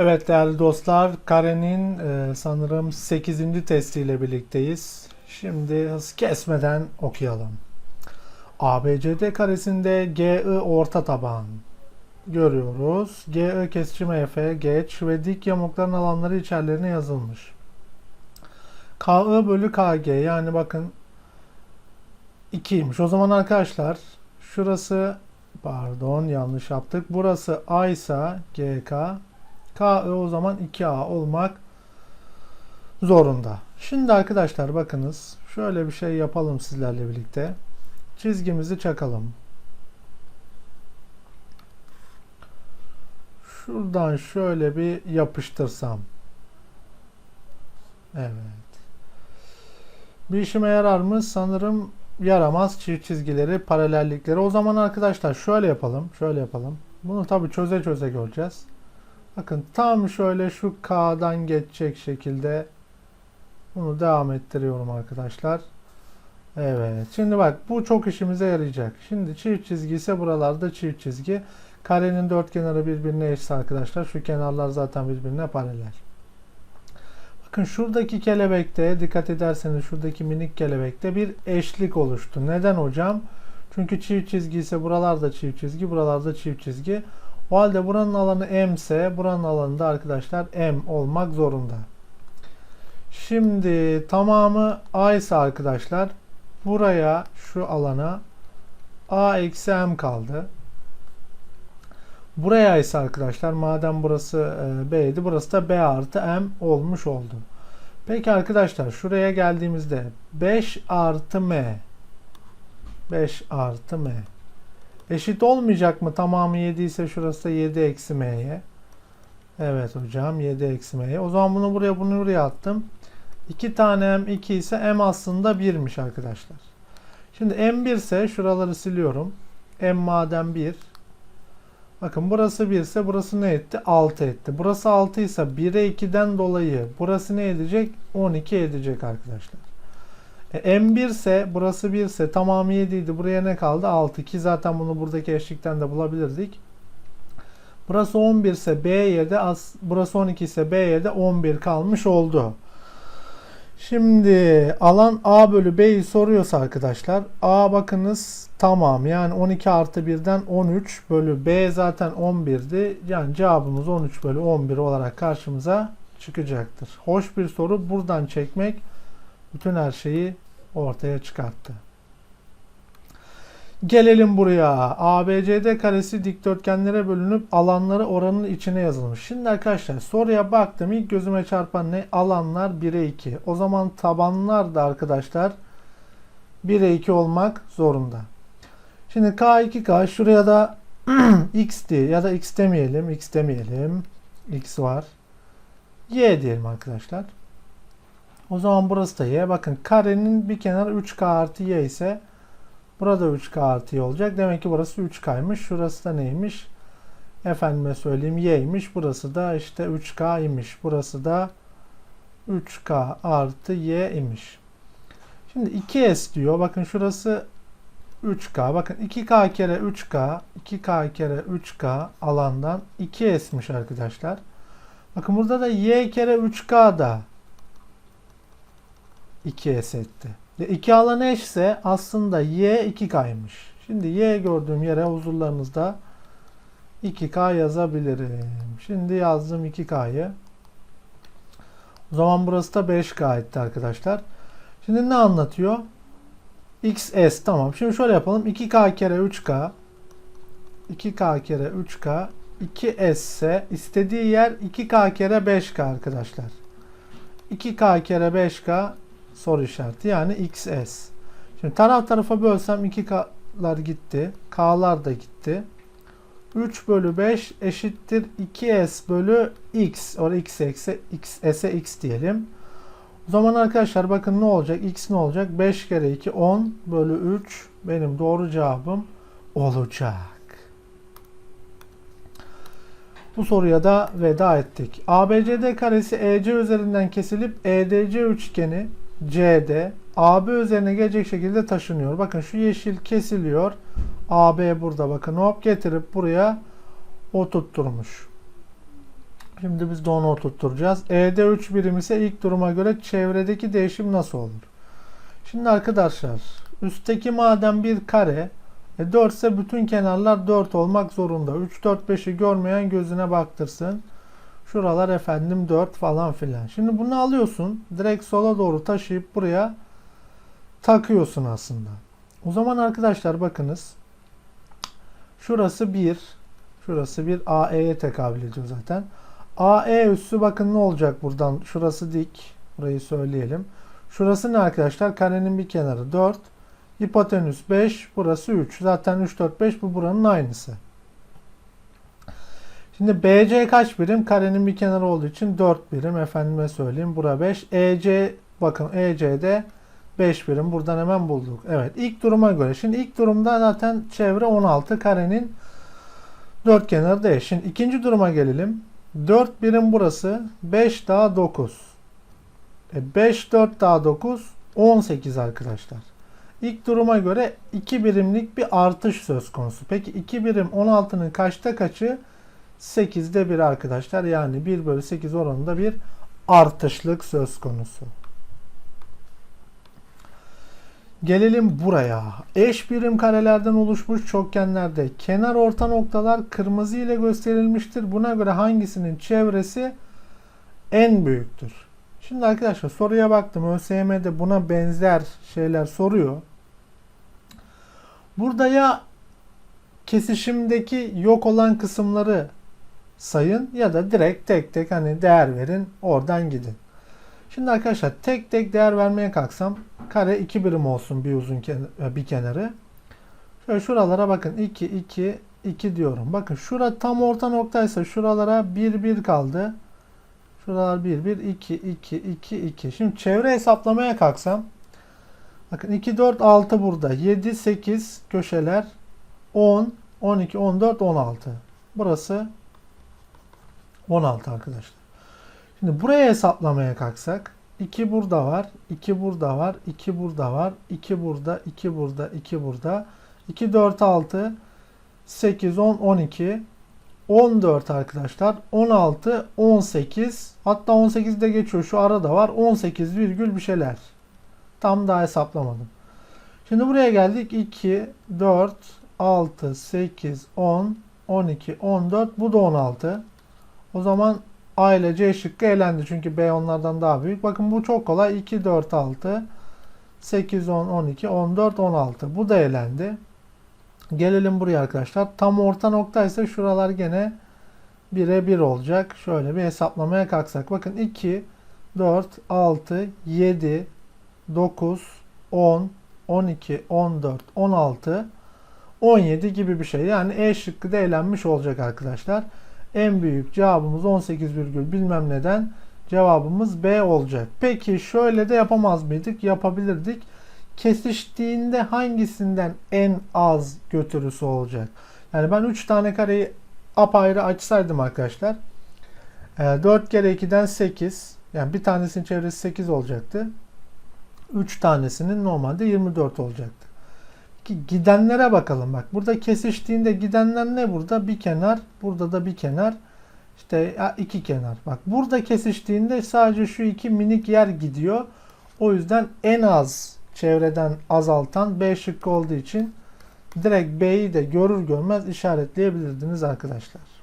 Evet değerli dostlar, karenin e, sanırım 8. testiyle birlikteyiz. Şimdi hız kesmeden okuyalım. ABCD karesinde GI orta taban görüyoruz. GI kesişim EF, geç ve dik yamukların alanları içerilerine yazılmış. KI bölü KG yani bakın 2'ymiş. O zaman arkadaşlar şurası pardon yanlış yaptık. Burası A ise GK KI o zaman 2A olmak zorunda. Şimdi arkadaşlar bakınız şöyle bir şey yapalım sizlerle birlikte. Çizgimizi çakalım. Şuradan şöyle bir yapıştırsam. Evet. Bir işime yarar mı? Sanırım yaramaz çift çizgileri, paralellikleri. O zaman arkadaşlar şöyle yapalım. Şöyle yapalım. Bunu tabii çöze çöze göreceğiz. Bakın tam şöyle şu K'dan geçecek şekilde bunu devam ettiriyorum arkadaşlar. Evet. Şimdi bak bu çok işimize yarayacak. Şimdi çift çizgi ise buralarda çift çizgi. Karenin dört kenarı birbirine eşit arkadaşlar. Şu kenarlar zaten birbirine paralel. Bakın şuradaki kelebekte dikkat ederseniz şuradaki minik kelebekte bir eşlik oluştu. Neden hocam? Çünkü çift çizgi ise buralarda çift çizgi, buralarda çift çizgi. O halde buranın alanı M ise buranın alanı da arkadaşlar M olmak zorunda. Şimdi tamamı A ise arkadaşlar buraya şu alana A eksi M kaldı. Buraya ise arkadaşlar madem burası e, B'ydi burası da B artı M olmuş oldu. Peki arkadaşlar şuraya geldiğimizde 5 artı M 5 artı M eşit olmayacak mı? Tamamı 7 ise şurası da 7 eksi M'ye. Evet hocam 7 eksi M'ye. O zaman bunu buraya bunu buraya attım. 2 tane M 2 ise M aslında 1'miş arkadaşlar. Şimdi M 1 ise şuraları siliyorum. M madem 1 Bakın burası 1 ise burası ne etti? 6 etti. Burası 6 ise 1'e 2'den dolayı burası ne edecek? 12 edecek arkadaşlar. E, M1 ise burası 1 ise tamamı 7 idi. Buraya ne kaldı? 6 ki zaten bunu buradaki eşlikten de bulabilirdik. Burası 11 ise B'ye de az, burası 12 ise B'ye de 11 kalmış oldu. Şimdi alan A bölü B'yi soruyorsa arkadaşlar A bakınız tamam yani 12 artı 1'den 13 bölü B zaten 11'di. Yani cevabımız 13 bölü 11 olarak karşımıza çıkacaktır. Hoş bir soru buradan çekmek bütün her şeyi ortaya çıkarttı. Gelelim buraya. ABCD karesi dikdörtgenlere bölünüp alanları oranın içine yazılmış. Şimdi arkadaşlar soruya baktım. İlk gözüme çarpan ne? Alanlar 1'e 2. O zaman tabanlar da arkadaşlar 1'e 2 olmak zorunda. Şimdi K2K şuraya da x diye ya da x demeyelim. X demeyelim. X var. Y diyelim arkadaşlar. O zaman burası da y. Bakın karenin bir kenarı 3k artı y ise burada 3k artı y olacak. Demek ki burası 3k'ymış. Şurası da neymiş? Efendime söyleyeyim y'ymiş. Burası da işte 3k imiş. Burası da 3k artı y imiş. Şimdi 2s diyor. Bakın şurası 3k. Bakın 2k kere 3k 2k kere 3k alandan 2s'miş arkadaşlar. Bakın burada da y kere 3k da 2s etti. Ve 2 alan eşse aslında y 2k'ymış. Şimdi y gördüğüm yere huzurlarınızda 2k yazabilirim. Şimdi yazdım 2k'yı. O zaman burası da 5k etti arkadaşlar. Şimdi ne anlatıyor? xs tamam. Şimdi şöyle yapalım. 2k kere 3k 2k kere 3k 2s ise istediği yer 2k kere 5k arkadaşlar. 2k kere 5k soru işareti yani xs. Şimdi taraf tarafa bölsem 2k'lar gitti. K'lar da gitti. 3 bölü 5 eşittir 2s bölü x. Orada x eksi x, s'e x diyelim. O zaman arkadaşlar bakın ne olacak? x ne olacak? 5 kere 2 10 bölü 3 benim doğru cevabım olacak. Bu soruya da veda ettik. ABCD karesi EC üzerinden kesilip EDC üçgeni CD AB üzerine gelecek şekilde taşınıyor. Bakın şu yeşil kesiliyor. AB burada bakın hop getirip buraya oturtturmuş. Şimdi biz de onu oturtturacağız. E'de 3 birim ise ilk duruma göre çevredeki değişim nasıl olur? Şimdi arkadaşlar üstteki madem bir kare e 4 ise bütün kenarlar 4 olmak zorunda. 3, 4, 5'i görmeyen gözüne baktırsın. Şuralar efendim 4 falan filan. Şimdi bunu alıyorsun. Direkt sola doğru taşıyıp buraya takıyorsun aslında. O zaman arkadaşlar bakınız. Şurası 1. Şurası bir AE'ye tekabül ediyor zaten. AE üssü bakın ne olacak buradan. Şurası dik. Burayı söyleyelim. Şurası ne arkadaşlar? Karenin bir kenarı 4. Hipotenüs 5. Burası 3. Zaten 3, 4, 5 bu buranın aynısı. Şimdi BC kaç birim? Karenin bir kenarı olduğu için 4 birim. Efendime söyleyeyim. Bura 5. EC bakın EC'de 5 birim. Buradan hemen bulduk. Evet ilk duruma göre. Şimdi ilk durumda zaten çevre 16. Karenin 4 kenarı eş. Şimdi ikinci duruma gelelim. 4 birim burası. 5 daha 9. E 5, 4 daha 9. 18 arkadaşlar. İlk duruma göre 2 birimlik bir artış söz konusu. Peki 2 birim 16'nın kaçta kaçı? 8'de 1 arkadaşlar. Yani 1 bölü 8 oranında bir artışlık söz konusu. Gelelim buraya. Eş birim karelerden oluşmuş çokgenlerde kenar orta noktalar kırmızı ile gösterilmiştir. Buna göre hangisinin çevresi en büyüktür? Şimdi arkadaşlar soruya baktım. ÖSYM'de buna benzer şeyler soruyor. Burada ya kesişimdeki yok olan kısımları sayın ya da direkt tek tek hani değer verin oradan gidin. Şimdi arkadaşlar tek tek değer vermeye kalksam kare 2 birim olsun bir uzun kenar, bir kenarı. Şöyle şuralara bakın 2 2 2 diyorum. Bakın şura tam orta noktaysa şuralara 1 1 kaldı. Şuralar 1 1 2 2 2 2. Şimdi çevre hesaplamaya kalksam bakın 2 4 6 burada. 7 8 köşeler 10 12 14 16. Burası 16 arkadaşlar. Şimdi buraya hesaplamaya kalksak 2 burada var, 2 burada var, 2 burada var, 2 burada, 2 burada, 2 burada. 2 4 6 8 10 12 14 arkadaşlar. 16 18 hatta 18 de geçiyor. Şu arada var. 18 virgül bir şeyler. Tam daha hesaplamadım. Şimdi buraya geldik. 2 4 6 8 10 12 14 bu da 16. O zaman A ile C şıkkı elendi. Çünkü B onlardan daha büyük. Bakın bu çok kolay. 2, 4, 6, 8, 10, 12, 14, 16. Bu da elendi. Gelelim buraya arkadaşlar. Tam orta nokta ise şuralar gene 1'e 1 olacak. Şöyle bir hesaplamaya kalksak. Bakın 2, 4, 6, 7, 9, 10, 12, 14, 16, 17 gibi bir şey. Yani E şıkkı da elenmiş olacak arkadaşlar. En büyük cevabımız 18 virgül bilmem neden cevabımız B olacak. Peki şöyle de yapamaz mıydık? Yapabilirdik. Kesiştiğinde hangisinden en az götürüsü olacak? Yani ben 3 tane kareyi apayrı açsaydım arkadaşlar. 4 e, kere 2'den 8. Yani bir tanesinin çevresi 8 olacaktı. 3 tanesinin normalde 24 olacaktı gidenlere bakalım. Bak burada kesiştiğinde gidenler ne burada? Bir kenar. Burada da bir kenar. İşte iki kenar. Bak burada kesiştiğinde sadece şu iki minik yer gidiyor. O yüzden en az çevreden azaltan B şıkkı olduğu için direkt B'yi de görür görmez işaretleyebilirdiniz arkadaşlar.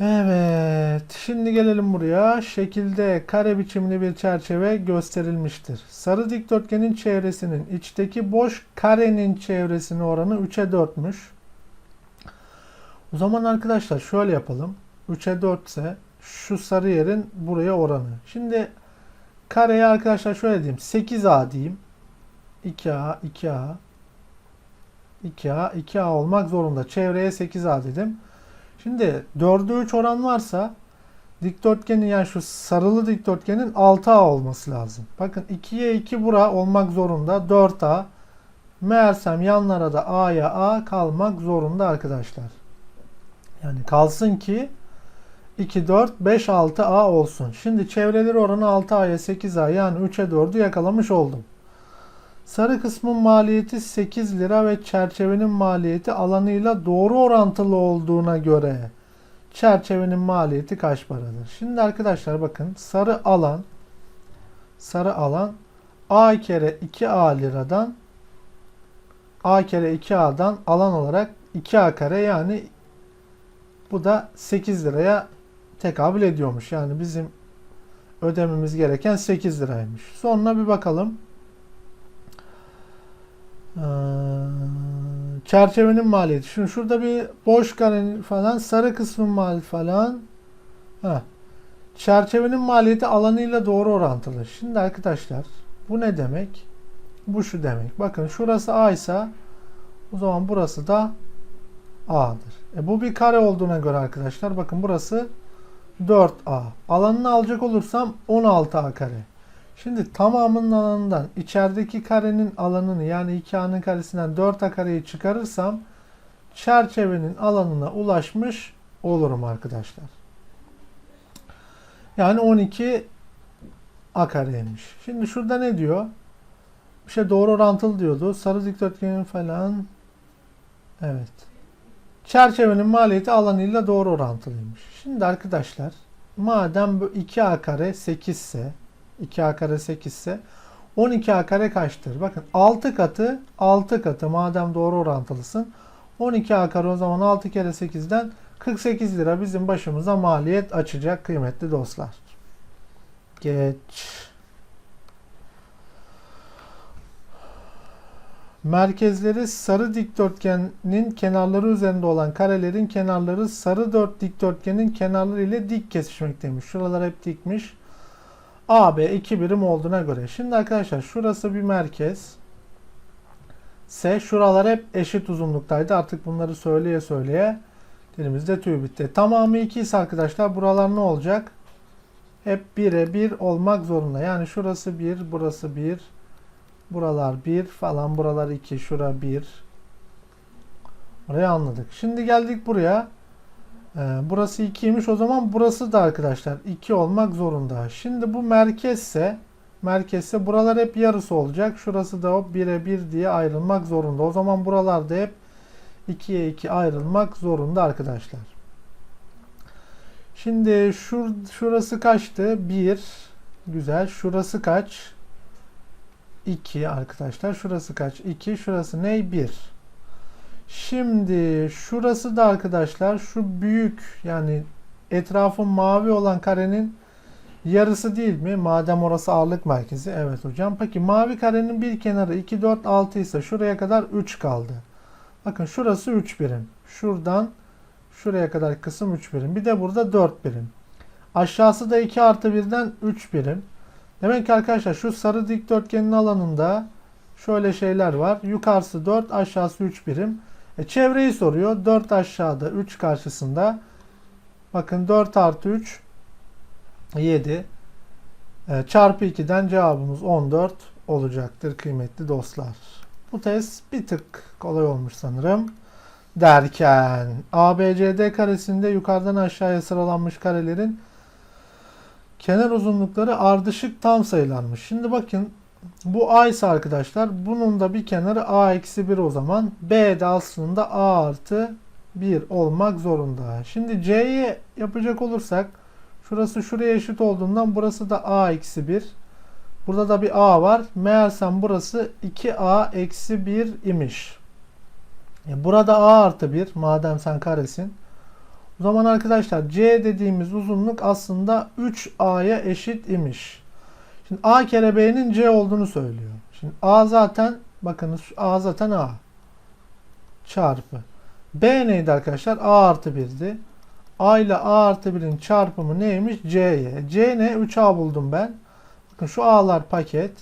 Evet. Şimdi gelelim buraya. Şekilde kare biçimli bir çerçeve gösterilmiştir. Sarı dikdörtgenin çevresinin içteki boş karenin çevresinin oranı 3'e 4'müş. O zaman arkadaşlar şöyle yapalım. 3'e 4 ise şu sarı yerin buraya oranı. Şimdi kareye arkadaşlar şöyle diyeyim. 8A diyeyim. 2A, 2A, 2A, 2A olmak zorunda. Çevreye 8A dedim. Şimdi 4'e 3 oran varsa dikdörtgenin yani şu sarılı dikdörtgenin 6A olması lazım. Bakın 2'ye 2 bura olmak zorunda. 4A. Meğersem yanlara da A'ya A kalmak zorunda arkadaşlar. Yani kalsın ki 2, 4, 5, 6 A olsun. Şimdi çevreleri oranı 6A'ya 8A yani 3'e 4'ü yakalamış oldum. Sarı kısmın maliyeti 8 lira ve çerçevenin maliyeti alanıyla doğru orantılı olduğuna göre çerçevenin maliyeti kaç paradır? Şimdi arkadaşlar bakın sarı alan sarı alan A kere 2A liradan A kere 2A'dan alan olarak 2A kare yani bu da 8 liraya tekabül ediyormuş. Yani bizim ödememiz gereken 8 liraymış. Sonra bir bakalım. Ee, çerçevenin maliyeti. Şimdi şurada bir boş karenin falan sarı kısmın maliyeti falan. Heh. Çerçevenin maliyeti alanıyla doğru orantılı. Şimdi arkadaşlar bu ne demek? Bu şu demek. Bakın şurası A ise o zaman burası da A'dır. E bu bir kare olduğuna göre arkadaşlar bakın burası 4A. Alanını alacak olursam 16A kare. Şimdi tamamının alanından içerideki karenin alanını yani 2A'nın karesinden 4A kareyi çıkarırsam çerçevenin alanına ulaşmış olurum arkadaşlar. Yani 12 A kareymiş. Şimdi şurada ne diyor? Bir şey doğru orantılı diyordu. Sarı dikdörtgenin falan. Evet. Çerçevenin maliyeti alanıyla doğru orantılıymış. Şimdi arkadaşlar madem bu 2A kare 8 ise 2A kare 8 ise 12A kare kaçtır? Bakın 6 katı 6 katı madem doğru orantılısın 12A kare o zaman 6 kere 8'den 48 lira bizim başımıza maliyet açacak kıymetli dostlar. Geç. Merkezleri sarı dikdörtgenin kenarları üzerinde olan karelerin kenarları sarı dört dikdörtgenin kenarları ile dik kesişmekteymiş. Şuralar hep dikmiş. AB iki birim olduğuna göre. Şimdi arkadaşlar şurası bir merkez. S şuralar hep eşit uzunluktaydı. Artık bunları söyleye söyleye dilimizde tüy bitti. Tamamı 2 ise arkadaşlar buralar ne olacak? Hep 1'e 1 olmak zorunda. Yani şurası 1, burası 1. Buralar 1 falan. Buralar 2. Şura 1. Orayı anladık. Şimdi geldik buraya. Ee, burası 2'ymiş. O zaman burası da arkadaşlar 2 olmak zorunda. Şimdi bu merkezse merkezse buralar hep yarısı olacak. Şurası da o 1'e 1 diye ayrılmak zorunda. O zaman buralarda hep 2'ye 2 ayrılmak zorunda arkadaşlar. Şimdi şur, şurası kaçtı? 1. Güzel. Şurası kaç? 2 arkadaşlar. Şurası kaç? 2. Şurası ne? 1. Şimdi şurası da arkadaşlar şu büyük yani etrafı mavi olan karenin yarısı değil mi? Madem orası ağırlık merkezi. Evet hocam. Peki mavi karenin bir kenarı 2, 4, 6 ise şuraya kadar 3 kaldı. Bakın şurası 3 birim. Şuradan şuraya kadar kısım 3 birim. Bir de burada 4 birim. Aşağısı da 2 artı 1'den 3 birim. Demek ki arkadaşlar şu sarı dikdörtgenin alanında şöyle şeyler var. Yukarısı 4, aşağısı 3 birim. E, çevreyi soruyor. 4 aşağıda, 3 karşısında. Bakın 4 artı 3 7. E, çarpı 2'den cevabımız 14 olacaktır kıymetli dostlar. Bu test bir tık kolay olmuş sanırım. Derken ABCD karesinde yukarıdan aşağıya sıralanmış karelerin kenar uzunlukları ardışık tam sayılanmış. Şimdi bakın bu A ise arkadaşlar bunun da bir kenarı A eksi 1 o zaman. B de aslında A artı 1 olmak zorunda. Şimdi C'yi yapacak olursak şurası şuraya eşit olduğundan burası da A eksi 1. Burada da bir A var. Meğersem burası 2A eksi 1 imiş. E burada A artı 1 madem sen karesin. O zaman arkadaşlar C dediğimiz uzunluk aslında 3A'ya eşit imiş. Şimdi A kere B'nin C olduğunu söylüyor. Şimdi A zaten bakınız A zaten A. Çarpı. B neydi arkadaşlar? A artı 1'di. A ile A artı 1'in çarpımı neymiş? C'ye. C ne? 3A buldum ben. Bakın şu A'lar paket.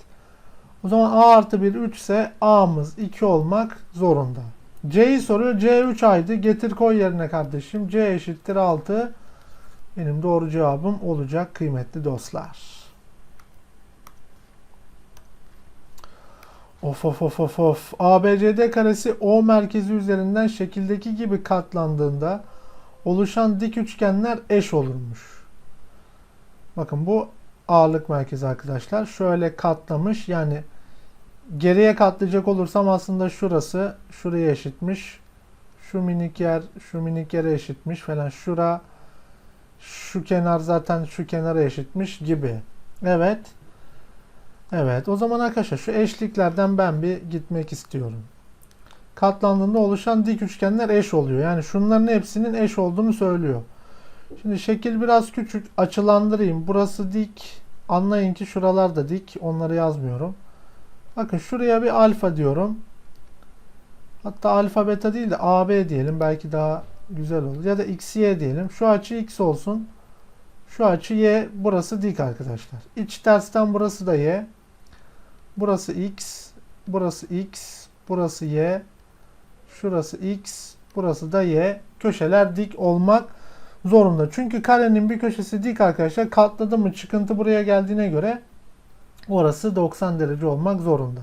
O zaman A artı 1 3 ise A'mız 2 olmak zorunda. C'yi soruyor. C 3 aydı. Getir koy yerine kardeşim. C eşittir 6. Benim doğru cevabım olacak kıymetli dostlar. Of of of of of. ABCD karesi O merkezi üzerinden şekildeki gibi katlandığında oluşan dik üçgenler eş olurmuş. Bakın bu ağırlık merkezi arkadaşlar. Şöyle katlamış. Yani geriye katlayacak olursam aslında şurası şuraya eşitmiş. Şu minik yer şu minik yere eşitmiş falan. Şura Şu kenar zaten şu kenara eşitmiş gibi. Evet. Evet. O zaman arkadaşlar şu eşliklerden ben bir gitmek istiyorum. Katlandığında oluşan dik üçgenler eş oluyor. Yani şunların hepsinin eş olduğunu söylüyor. Şimdi şekil biraz küçük. Açılandırayım. Burası dik. Anlayın ki şuralar da dik. Onları yazmıyorum. Bakın şuraya bir alfa diyorum. Hatta alfa beta değil de AB diyelim. Belki daha güzel olur. Ya da XY diyelim. Şu açı X olsun. Şu açı Y. Burası dik arkadaşlar. İç tersten burası da Y. Burası X. Burası X. Burası Y. Şurası X. Burası da Y. Köşeler dik olmak zorunda. Çünkü karenin bir köşesi dik arkadaşlar. Katladı mı çıkıntı buraya geldiğine göre orası 90 derece olmak zorunda.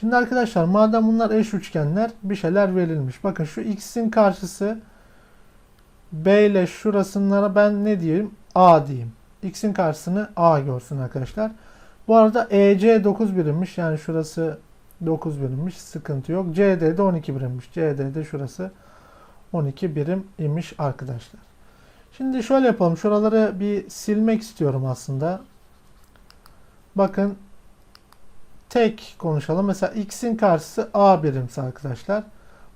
Şimdi arkadaşlar madem bunlar eş üçgenler bir şeyler verilmiş. Bakın şu x'in karşısı b ile şurasınlara ben ne diyeyim? a diyeyim. x'in karşısını a görsün arkadaşlar. Bu arada EC 9 birimmiş. Yani şurası 9 birimmiş. Sıkıntı yok. CD de 12 birimmiş. CD de şurası 12 birim imiş arkadaşlar. Şimdi şöyle yapalım. Şuraları bir silmek istiyorum aslında. Bakın tek konuşalım. Mesela x'in karşısı a birimse arkadaşlar.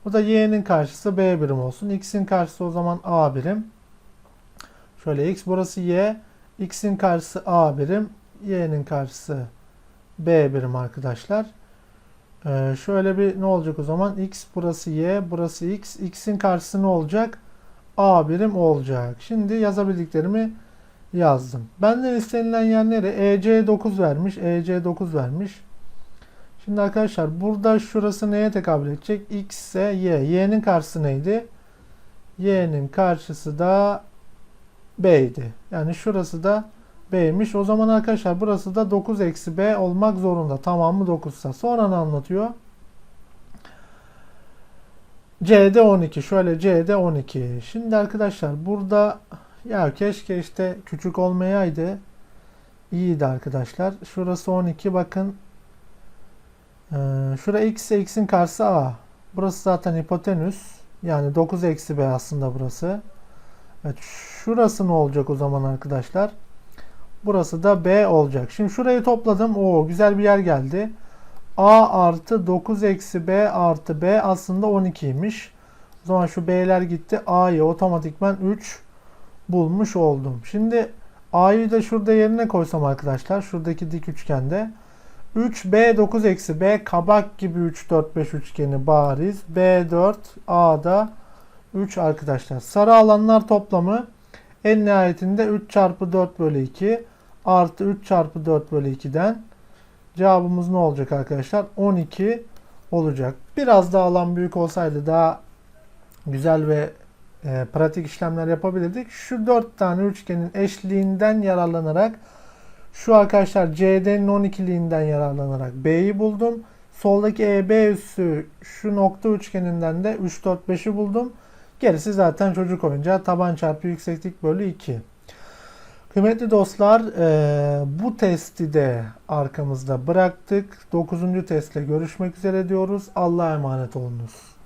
Bu da y'nin karşısı b birim olsun. x'in karşısı o zaman a birim. Şöyle x burası y. x'in karşısı a birim. Y'nin karşısı b birim arkadaşlar. Ee, şöyle bir ne olacak o zaman? x burası y, burası x. x'in karşısı ne olacak? a birim olacak. Şimdi yazabildiklerimi yazdım. Benden istenilen yer nere? EC 9 vermiş. EC 9 vermiş. Şimdi arkadaşlar burada şurası neye tekabül edecek? X ise Y. Y'nin karşısı neydi? Y'nin karşısı da B'ydi. Yani şurası da B'ymiş. O zaman arkadaşlar burası da 9 eksi B olmak zorunda. Tamamı 9 ise. Sonra ne anlatıyor? C'de 12. Şöyle C'de 12. Şimdi arkadaşlar burada ya keşke işte küçük olmayaydı. İyiydi arkadaşlar. Şurası 12 bakın. Ee, şura x x'in karşısı a. Burası zaten hipotenüs. Yani 9 eksi b aslında burası. Evet, şurası ne olacak o zaman arkadaşlar? Burası da b olacak. Şimdi şurayı topladım. Oo güzel bir yer geldi. a artı 9 eksi b artı b aslında 12'ymiş. O zaman şu b'ler gitti. a'yı otomatikman 3 bulmuş oldum. Şimdi a'yı da şurada yerine koysam arkadaşlar. Şuradaki dik üçgende. 3B 9 eksi B kabak gibi 3 4 5 üçgeni bariz. B4 A'da 3 arkadaşlar. Sarı alanlar toplamı en nihayetinde 3 çarpı 4 bölü 2 artı 3 çarpı 4 bölü 2'den cevabımız ne olacak arkadaşlar? 12 olacak. Biraz daha alan büyük olsaydı daha güzel ve e, pratik işlemler yapabilirdik. Şu 4 tane üçgenin eşliğinden yararlanarak şu arkadaşlar CD'nin 12'liğinden yararlanarak B'yi buldum. Soldaki EB üssü şu nokta üçgeninden de 3, 4, 5'i buldum. Gerisi zaten çocuk oyuncağı. Taban çarpı yükseklik bölü 2. Kıymetli dostlar bu testi de arkamızda bıraktık. 9. testle görüşmek üzere diyoruz. Allah'a emanet olunuz.